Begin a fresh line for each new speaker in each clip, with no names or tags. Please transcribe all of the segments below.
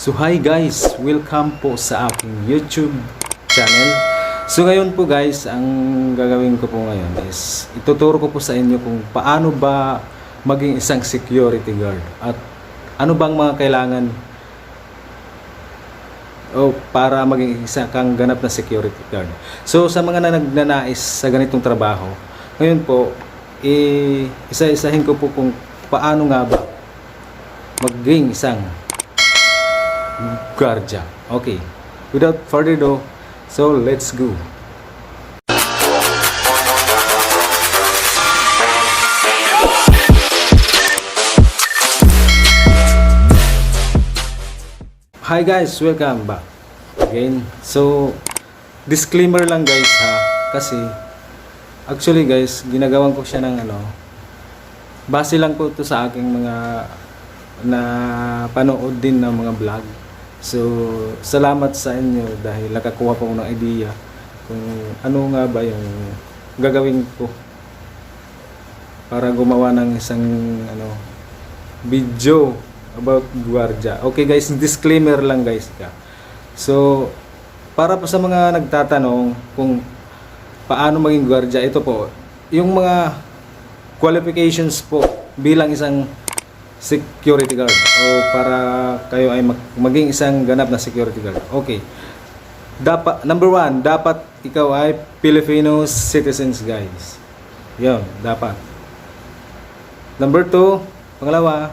So hi guys, welcome po sa aking YouTube channel. So ngayon po guys, ang gagawin ko po ngayon is ituturo ko po sa inyo kung paano ba maging isang security guard at ano bang mga kailangan o para maging isa kang ganap na security guard. So sa mga na nagnanais sa ganitong trabaho, ngayon po, eh, isa-isahin ko po kung paano nga ba maging isang guardia. Okay. Without further ado, so let's go. Hi guys, welcome back again. So, disclaimer lang guys ha, kasi actually guys, ginagawan ko siya ng ano, base lang po to sa aking mga na panood din ng mga vlog. So, salamat sa inyo dahil nakakuha po ng idea kung ano nga ba yung gagawin ko para gumawa ng isang ano video about guardia. Okay guys, disclaimer lang guys. So, para po sa mga nagtatanong kung paano maging guardia, ito po, yung mga qualifications po bilang isang security guard o para kayo ay mag- maging isang ganap na security guard. Okay. Dapat number one, dapat ikaw ay Filipino citizens, guys. 'Yon, dapat. Number two, pangalawa,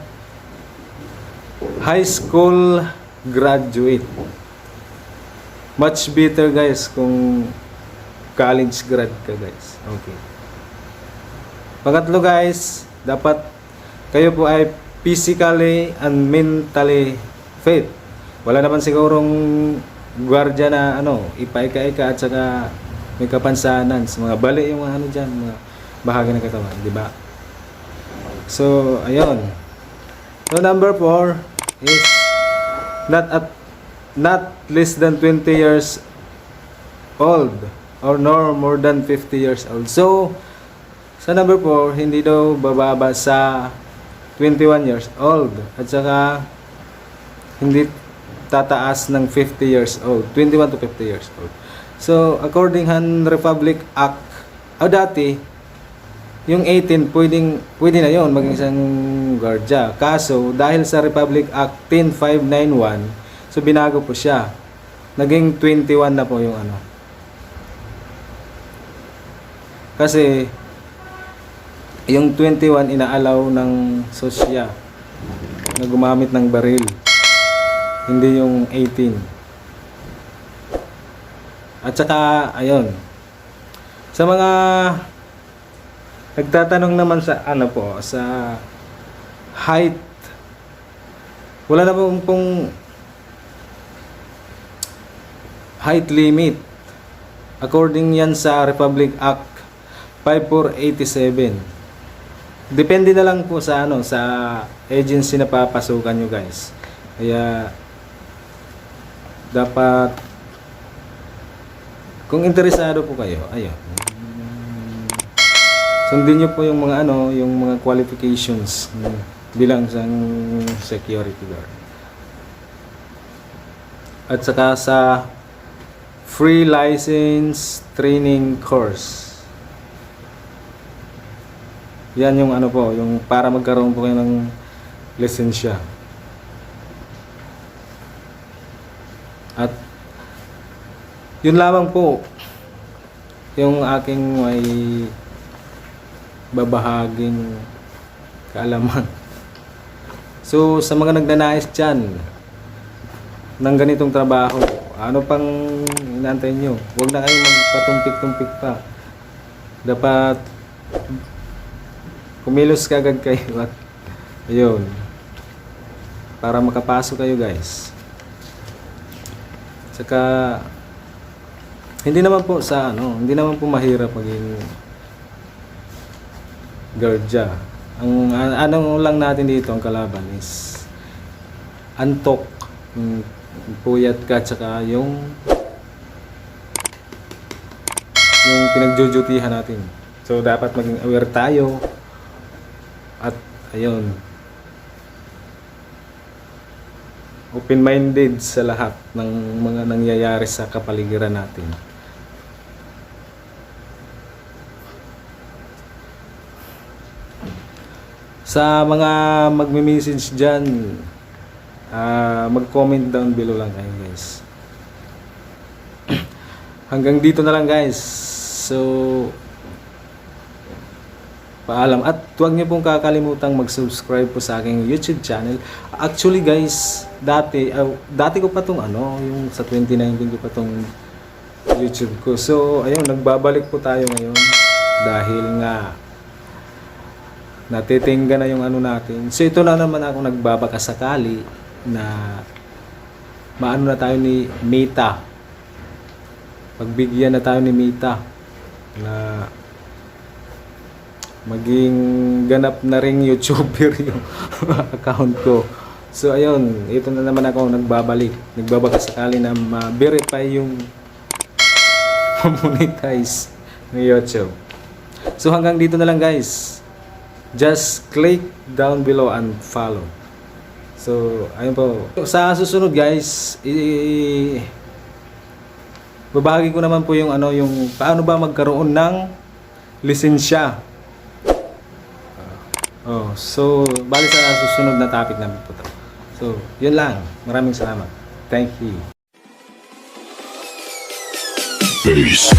high school graduate. Much better, guys, kung college grad ka, guys. Okay. Pangatlo, guys, dapat kayo po ay physically and mentally fit. Wala naman sigurong gwardiya na ano, ipaika-ika at saka may kapansanan sa mga bali yung mga ano dyan, mga bahagi ng katawan, di ba? So, ayun. So, number four is not at not less than 20 years old or no more than 50 years old. So, sa number 4, hindi daw bababa sa 21 years old at saka hindi tataas ng 50 years old, 21 to 50 years old. So, according Han Republic Act, o dati, yung 18, pwedeng, pwede na yon maging isang guardia. Kaso, dahil sa Republic Act 10591, so binago po siya. Naging 21 na po yung ano. Kasi, yung 21 inaalaw ng sosya na gumamit ng baril. Hindi yung 18. At saka, ayun. Sa mga nagtatanong naman sa ano po, sa height. Wala na pong, pong height limit. According yan sa Republic Act 5487. Depende na lang po sa ano sa agency na papasukan nyo guys. Kaya dapat kung interesado po kayo, ayun. Sundin niyo po yung mga ano, yung mga qualifications bilang isang security guard. At saka sa free license training course. Yan yung ano po, yung para magkaroon po kayo ng lisensya. At yun lamang po yung aking may babahaging kaalaman. So, sa mga nagnanais dyan ng ganitong trabaho, ano pang inaantay nyo? Huwag na kayong magpatumpik-tumpik pa. Dapat kumilos ka agad kayo at ayun. Para makapasok kayo guys. Saka hindi naman po sa ano hindi naman po mahirap maging guardia ang an- anong lang natin dito ang kalaban is antok puyat ka tsaka yung yung pinagjujutihan natin. So dapat maging aware tayo at ayun open-minded sa lahat ng mga nangyayari sa kapaligiran natin. Sa mga magme-message dyan, ah, mag-comment down below lang kayo guys. Hanggang dito na lang guys. So, paalam. At huwag niyo pong kakalimutang mag-subscribe po sa aking YouTube channel. Actually guys, dati, ah, dati ko pa tong ano, yung sa 2019 ko pa tong YouTube ko. So, ayun, nagbabalik po tayo ngayon dahil nga natitingga na yung ano natin. So, ito na naman ako nagbabaka sakali na maano na tayo ni Mita. Pagbigyan na tayo ni Mita na maging ganap na ring YouTuber yung account ko. So ayun, ito na naman ako nagbabalik. Nagbabaka sakali na ma-verify yung monetize ng YouTube. So hanggang dito na lang guys. Just click down below and follow. So, ayun po. Sa susunod guys, i babahagi ko naman po yung ano yung paano ba magkaroon ng lisensya. Oh, so bali sa susunod na topic namin po to. So, yun lang. Maraming salamat. Thank you.
Peace.